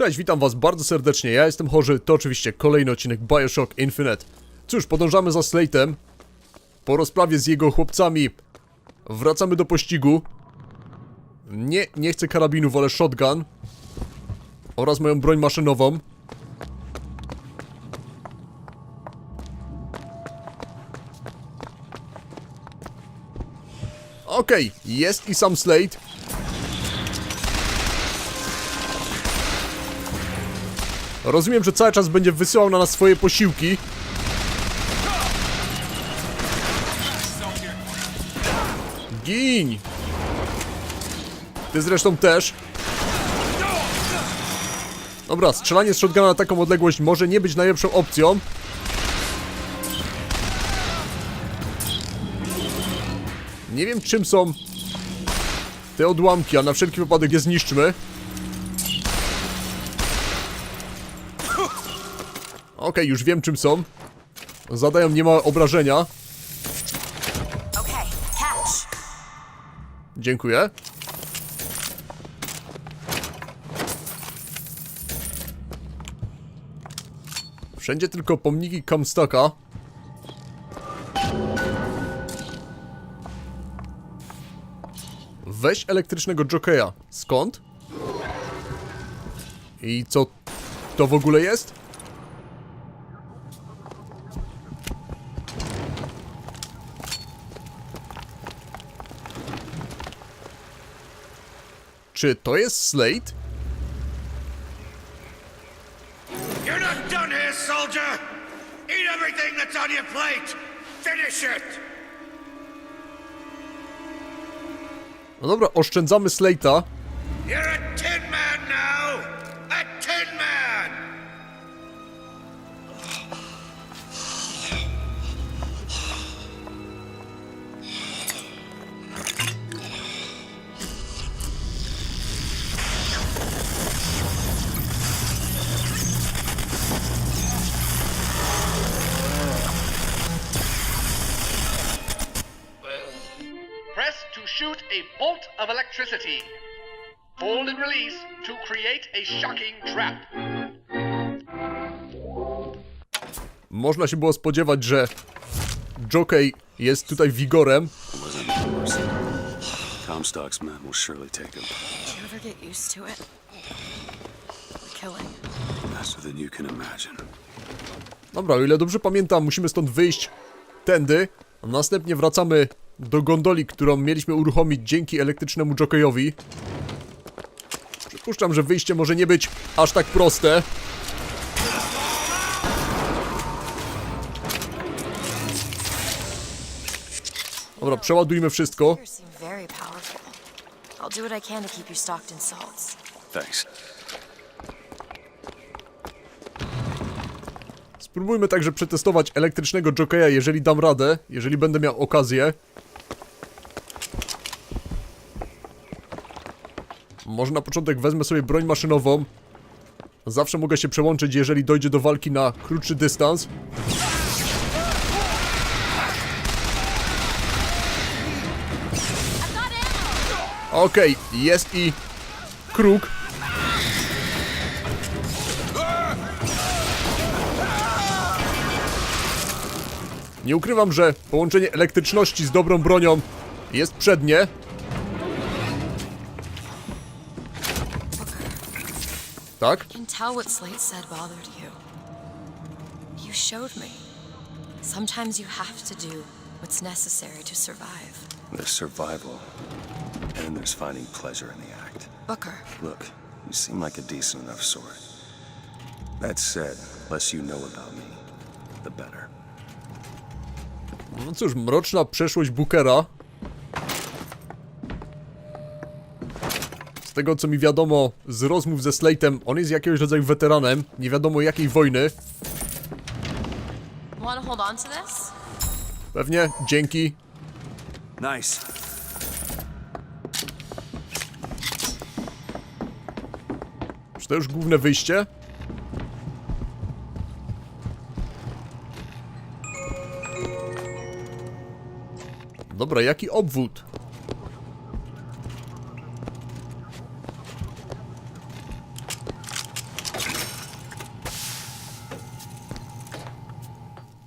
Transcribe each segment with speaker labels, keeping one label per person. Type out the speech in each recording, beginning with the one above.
Speaker 1: Cześć, witam was bardzo serdecznie, ja jestem Chorzy, to oczywiście kolejny odcinek Bioshock Infinite. Cóż, podążamy za Slate'em. Po rozprawie z jego chłopcami wracamy do pościgu. Nie, nie chcę karabinu, wolę shotgun. Oraz moją broń maszynową. Okej, jest i sam Slate. Rozumiem, że cały czas będzie wysyłał na nas swoje posiłki. Gin! Ty zresztą też. Dobra, strzelanie z shotguna na taką odległość może nie być najlepszą opcją. Nie wiem czym są te odłamki, a na wszelki wypadek je zniszczmy. Okej, już wiem czym są. Zadają niemałe obrażenia.
Speaker 2: Okay.
Speaker 1: Dziękuję. Wszędzie tylko pomniki Comstocka. Weź elektrycznego jokeja. Skąd? I co to w ogóle jest? Czy to jest Slate?
Speaker 3: You're not done here, soldier! Eat everything that's on your plate! Finish it!
Speaker 1: No dobra, oszczędzamy Slate'a.
Speaker 3: You're a
Speaker 4: electricity. Hold and release to create a shocking trap.
Speaker 1: Można się było spodziewać, że Jockey jest tutaj wigorem.
Speaker 5: Comstock's men will surely take him
Speaker 2: Do you ever get used to it? The killing.
Speaker 5: faster than you can imagine.
Speaker 1: Dobra, o ile dobrze pamiętam, musimy stąd wyjść tędy. a Następnie wracamy do gondoli, którą mieliśmy uruchomić dzięki elektrycznemu jokejowi. Przypuszczam, że wyjście może nie być aż tak proste. Dobra, przeładujmy wszystko. Spróbujmy także przetestować elektrycznego jokeja, jeżeli dam radę, jeżeli będę miał okazję. Może na początek wezmę sobie broń maszynową. Zawsze mogę się przełączyć, jeżeli dojdzie do walki na krótszy dystans. Okej, jest i kruk. Nie ukrywam, że połączenie elektryczności z dobrą bronią jest przednie. Tak?
Speaker 2: I can tell what Slate said bothered you. You showed me. Sometimes you have to do what's necessary to survive.
Speaker 5: There's survival, and then there's finding pleasure in the act.
Speaker 2: Booker,
Speaker 5: Look, you seem like a decent enough sort. That said, less you know about me, the better.
Speaker 1: No cóż, mroczna przeszłość Bookera. Z tego co mi wiadomo z rozmów ze Slate'em, on jest jakiegoś rodzaju weteranem, nie wiadomo jakiej wojny. Pewnie, dzięki.
Speaker 5: Nice.
Speaker 1: Czy to już główne wyjście? Dobra, jaki obwód?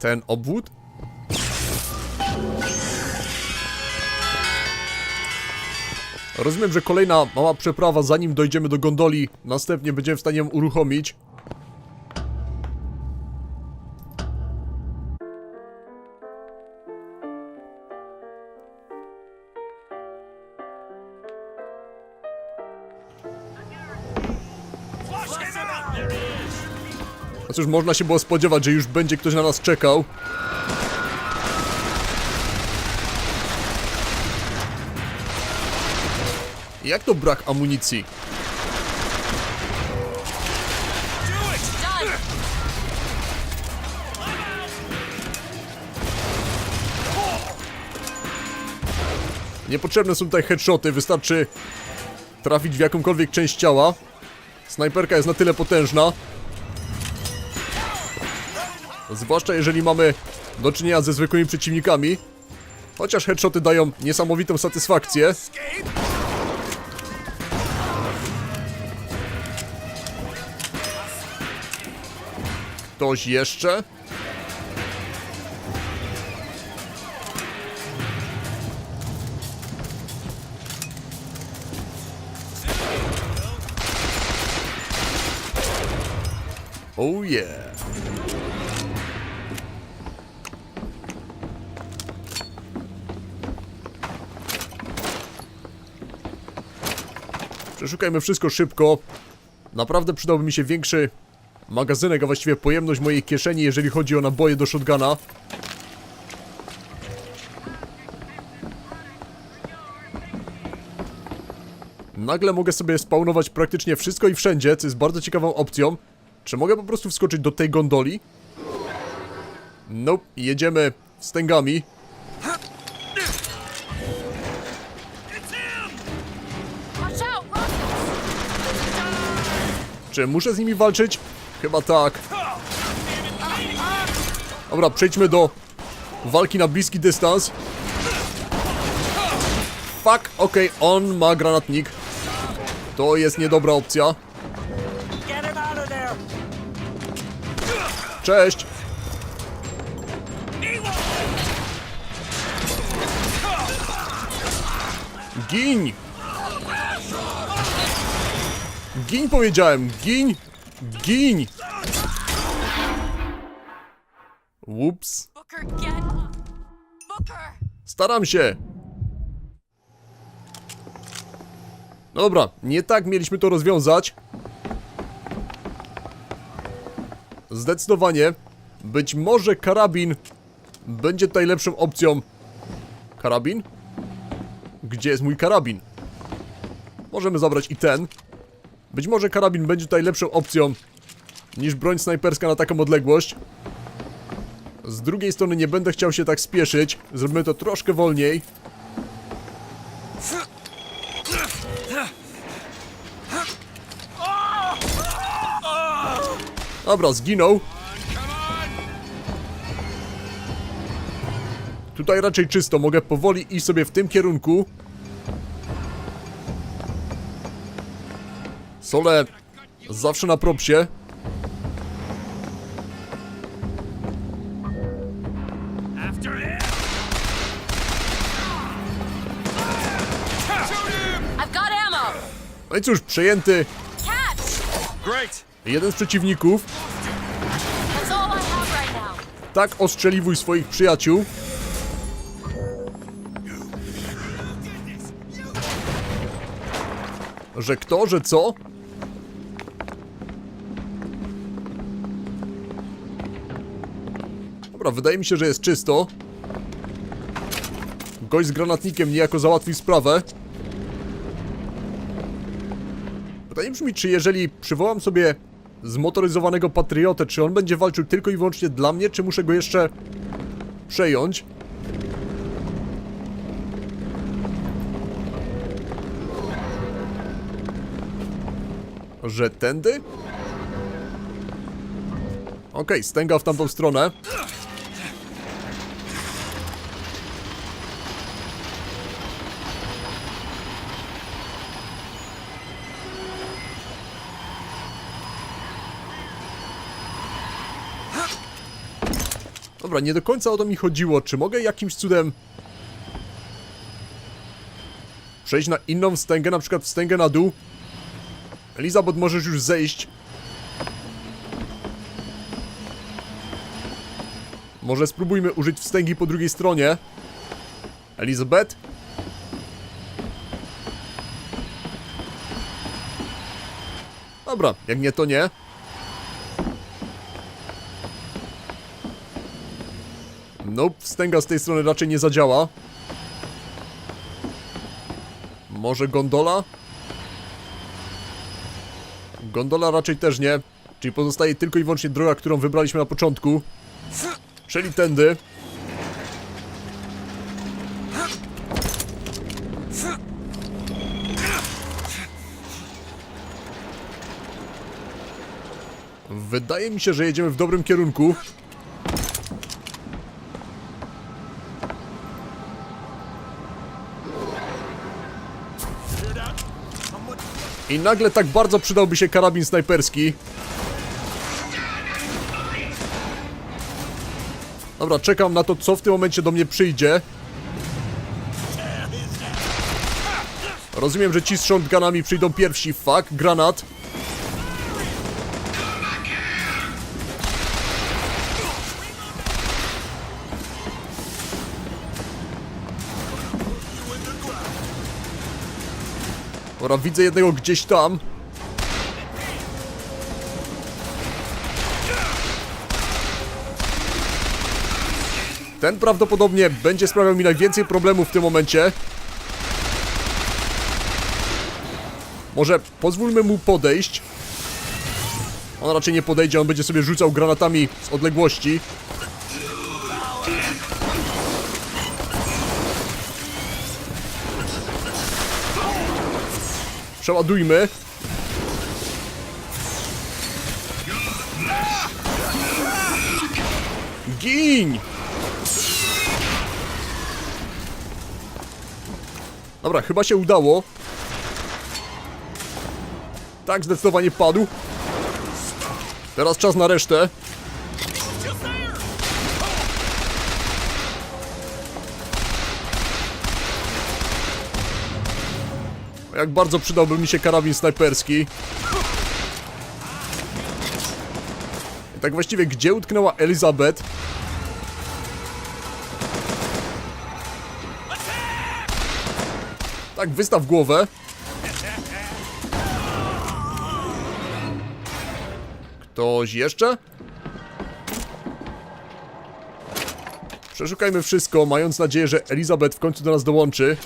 Speaker 1: Ten obwód? Rozumiem, że kolejna mała przeprawa, zanim dojdziemy do gondoli, następnie będziemy w stanie ją uruchomić. Cóż, można się było spodziewać, że już będzie ktoś na nas czekał. Jak to brak amunicji? Niepotrzebne są tutaj headshoty, wystarczy trafić w jakąkolwiek część ciała. Snajperka jest na tyle potężna. Zwłaszcza jeżeli mamy do czynienia ze zwykłymi przeciwnikami. Chociaż headshoty dają niesamowitą satysfakcję. Ktoś jeszcze? Oh yeah. Przeszukajmy wszystko szybko. Naprawdę przydałby mi się większy magazynek, a właściwie pojemność mojej kieszeni, jeżeli chodzi o naboje do shotguna. Nagle mogę sobie spawnować praktycznie wszystko i wszędzie, co jest bardzo ciekawą opcją. Czy mogę po prostu wskoczyć do tej gondoli? Nope, jedziemy stęgami.
Speaker 2: Watch
Speaker 1: Czy muszę z nimi walczyć? Chyba tak. Dobra, przejdźmy do walki na bliski dystans. Fuck, okej, on ma granatnik. To jest niedobra opcja. Cześć! Gin! Gin powiedziałem! Gin! Gin!
Speaker 2: Booker!
Speaker 1: Staram się! No Dobra, nie tak mieliśmy to rozwiązać. Zdecydowanie. Być może karabin będzie tutaj lepszą opcją. Karabin? Gdzie jest mój karabin? Możemy zabrać i ten. Być może karabin będzie tutaj lepszą opcją niż broń snajperska na taką odległość. Z drugiej strony nie będę chciał się tak spieszyć. Zrobimy to troszkę wolniej. Dobra, zginął. Tutaj raczej czysto, mogę powoli iść sobie w tym kierunku. Sole zawsze na propsie. No i cóż, przejęty jeden z przeciwników. Tak ostrzeliwuj swoich przyjaciół. Że kto, że co? Dobra, wydaje mi się, że jest czysto. Gość z granatnikiem niejako załatwił sprawę. Pytanie brzmi, czy jeżeli przywołam sobie zmotoryzowanego patriotę, czy on będzie walczył tylko i wyłącznie dla mnie, czy muszę go jeszcze przejąć? Że tędy? Okej, stęga w tamtą stronę. Dobra, nie do końca o to mi chodziło. Czy mogę jakimś cudem... Przejść na inną wstęgę, na przykład wstęgę na dół? Elizabeth, możesz już zejść. Może spróbujmy użyć wstęgi po drugiej stronie. Elizabeth? Dobra, jak nie, to nie. No, wstęga z tej strony raczej nie zadziała. Może gondola? Gondola raczej też nie. Czyli pozostaje tylko i wyłącznie droga, którą wybraliśmy na początku. Czyli tędy. Wydaje mi się, że jedziemy w dobrym kierunku. I nagle tak bardzo przydałby się karabin snajperski. Dobra, czekam na to, co w tym momencie do mnie przyjdzie. Rozumiem, że ci z shotgunami przyjdą pierwsi. Fuck, granat. Dobra, widzę jednego gdzieś tam. Ten prawdopodobnie będzie sprawiał mi najwięcej problemów w tym momencie. Może pozwólmy mu podejść. On raczej nie podejdzie, on będzie sobie rzucał granatami z odległości. Przeładujmy. Gin! Dobra, chyba się udało. Tak, zdecydowanie padł. Teraz czas na resztę. Jak bardzo przydałby mi się karabin snajperski. I tak właściwie gdzie utknęła Elizabeth? Tak, wystaw głowę. Ktoś jeszcze? Przeszukajmy wszystko, mając nadzieję, że Elizabeth w końcu do nas dołączy.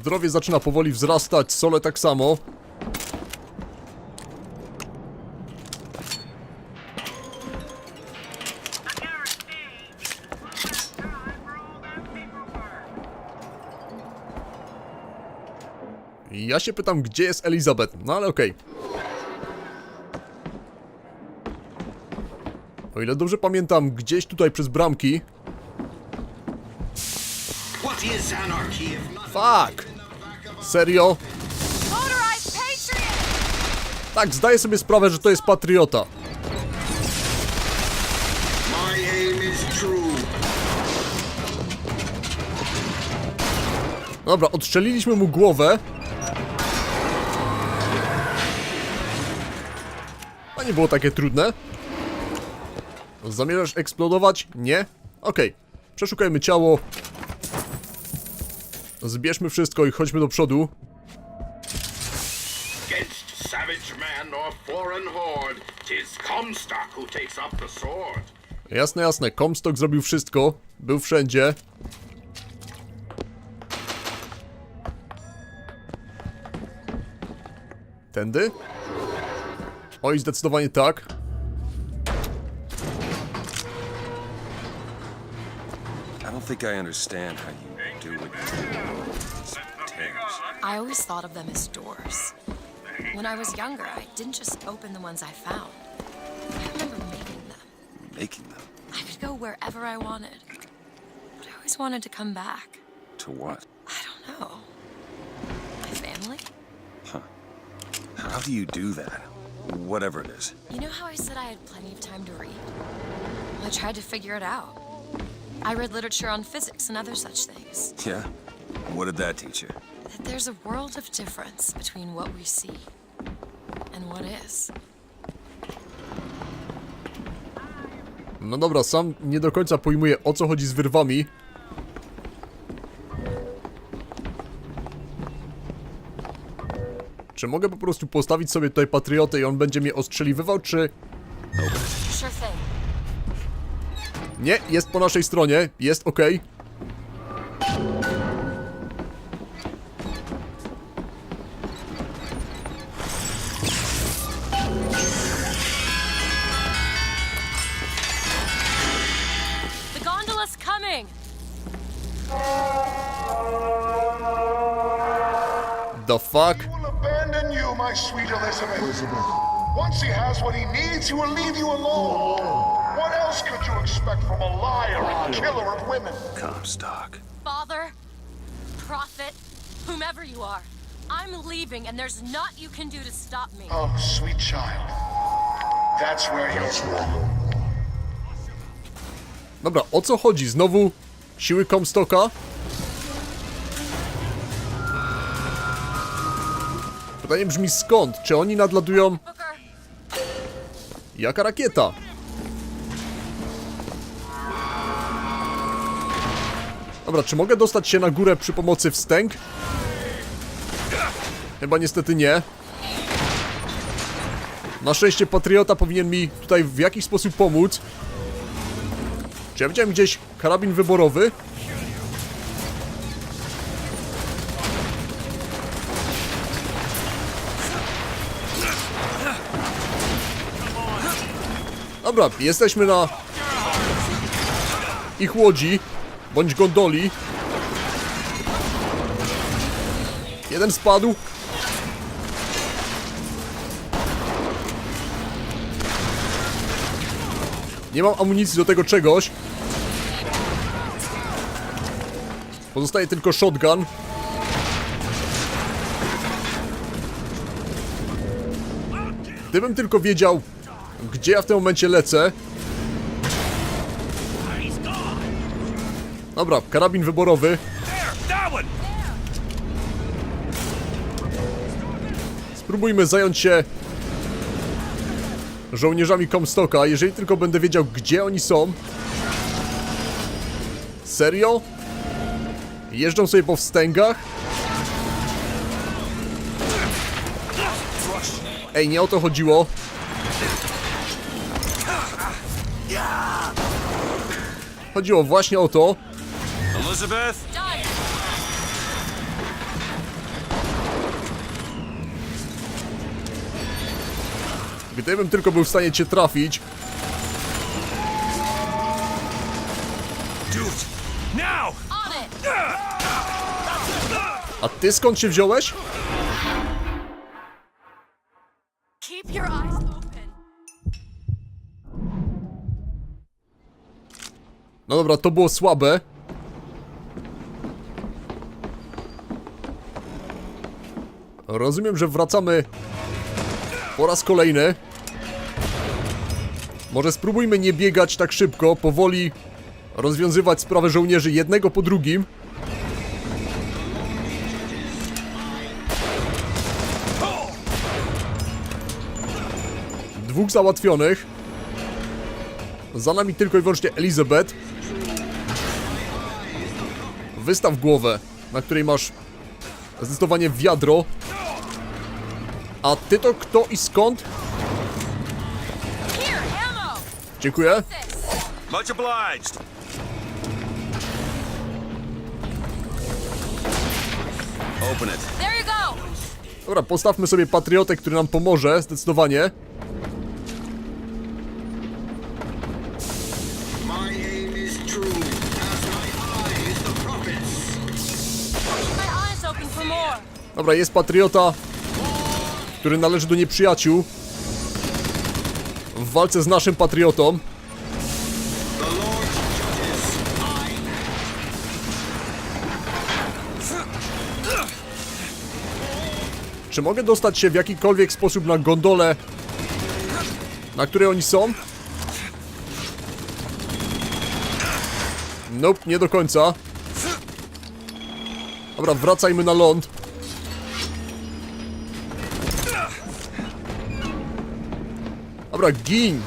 Speaker 1: Zdrowie zaczyna powoli wzrastać, sole tak samo. Ja się pytam, gdzie jest Elizabeth? No ale okej. O ile dobrze pamiętam, gdzieś tutaj przez bramki. Fuck! Serio? Tak, zdaję sobie sprawę, że to jest patriota. Dobra, odstrzeliliśmy mu głowę. A nie było takie trudne. Zamierzasz eksplodować? Nie? Okej. Przeszukajmy ciało. Zbierzmy wszystko i chodźmy do przodu.
Speaker 3: Against savage man or foreign horde, tis Comstock who takes up the sword.
Speaker 1: Jasne, jasne. Comstock zrobił wszystko. Był wszędzie. Tędy? Oj, zdecydowanie tak.
Speaker 5: I don't think I understand how you do what you do.
Speaker 2: I always thought of them as doors. When I was younger, I didn't just open the ones I found. I remember making them.
Speaker 5: Making them.
Speaker 2: I could go wherever I wanted. But I always wanted to come back.
Speaker 5: To what?
Speaker 2: I don't know. My family? Huh.
Speaker 5: How do you do that? Whatever it is.
Speaker 2: You know how I said I had plenty of time to read? Well, I tried to figure it out. I read literature on physics and other such things.
Speaker 5: Yeah? What did that teach you?
Speaker 2: There's a world of difference between what we see and what is.
Speaker 1: No dobra, sam nie do końca pojmuję o co chodzi z wyrwami. Czy mogę po prostu postawić sobie tutaj patriotę i on będzie mnie ostrzeliwywał, czy... Nie, jest po naszej stronie, jest ok.
Speaker 2: The
Speaker 1: fuck?
Speaker 6: He will abandon you, my sweet Elizabeth. Elizabeth. Once he has what he needs, he will leave you alone. What else could you expect from a liar and killer of women?
Speaker 5: Comstock.
Speaker 2: Father, prophet, whomever you are, I'm leaving and there's naught you can do to stop me.
Speaker 6: Oh, sweet child. That's where you're wrong.
Speaker 1: Dobra, o co chodzi? Znowu siły Comstocka? Pytanie brzmi skąd? Czy oni nadladują...
Speaker 2: Booker,
Speaker 1: Jaka rakieta? Dobra, czy mogę dostać się na górę przy pomocy wstęg? Chyba niestety nie. Na szczęście Patriota powinien mi tutaj w jakiś sposób pomóc. Czy ja widziałem gdzieś karabin wyborowy? Dobra, jesteśmy na ich łodzi, bądź gondoli. Jeden spadł. Nie mam amunicji do tego czegoś. Pozostaje tylko shotgun. Gdybym tylko wiedział, gdzie ja w tym momencie lecę. Dobra, karabin wyborowy. Spróbujmy zająć się żołnierzami Comstocka, jeżeli tylko będę wiedział, gdzie oni są. Serio? Jeżdżą sobie po wstęgach? Ej, nie o to chodziło. Chodziło właśnie o to.
Speaker 5: Elizabeth?
Speaker 1: Gdybym tylko był w stanie cię trafić. A ty skąd się wziąłeś? No dobra, to było słabe. Rozumiem, że wracamy po raz kolejny. Może spróbujmy nie biegać tak szybko, powoli rozwiązywać sprawę żołnierzy jednego po drugim. Dwóch załatwionych. Za nami tylko i wyłącznie Elizabeth. Wystaw głowę, na której masz zdecydowanie wiadro. A ty to kto i skąd? Dziękuję.
Speaker 5: Much obliged. Open it.
Speaker 1: Dobra, postawmy sobie patriotę, który nam pomoże, zdecydowanie. Dobra, jest patriota, który należy do nieprzyjaciół. W walce z naszym patriotą. Czy mogę dostać się w jakikolwiek sposób na gondolę Na której oni są? Nope, nie do końca. Dobra, wracajmy na ląd. Dobra, gin!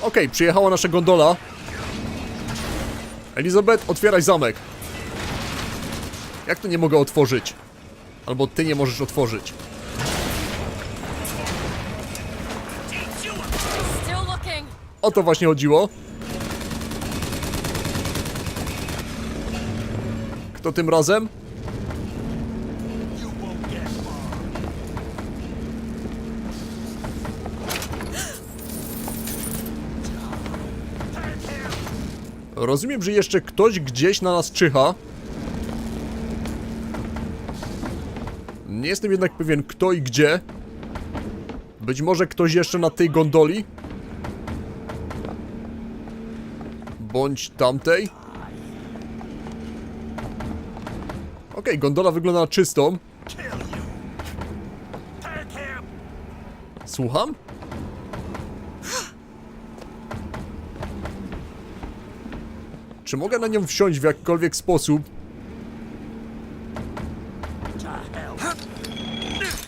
Speaker 1: Okej, przyjechała nasza gondola. Elizabeth, otwieraj zamek. Jak to nie mogę otworzyć? Albo ty nie możesz otworzyć. O to właśnie chodziło. Kto tym razem? Rozumiem, że jeszcze ktoś gdzieś na nas czyha. Nie jestem jednak pewien kto i gdzie. Być może ktoś jeszcze na tej gondoli? Bądź tamtej? Okej, gondola wygląda na czystą. Słucham? Czy mogę na nią wsiąść w jakikolwiek sposób?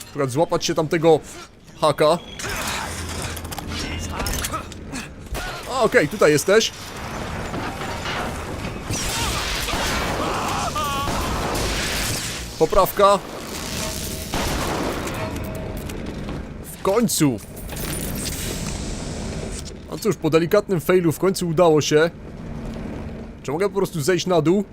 Speaker 1: Przykład złapać się tamtego haka. A, okej, tutaj jesteś. Poprawka. W końcu. A cóż, po delikatnym failu w końcu udało się. Czy mogę po prostu zejść na dół?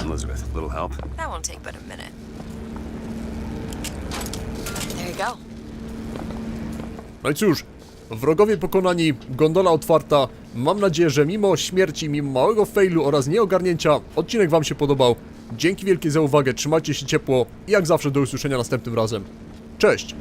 Speaker 5: Elizabeth, little help?
Speaker 2: That won't take but a minute. There you go.
Speaker 1: No i cóż, wrogowie pokonani, gondola otwarta. Mam nadzieję, że mimo śmierci, mimo małego failu oraz nieogarnięcia, odcinek Wam się podobał. Dzięki wielkie za uwagę, trzymajcie się ciepło i jak zawsze do usłyszenia następnym razem. Cześć!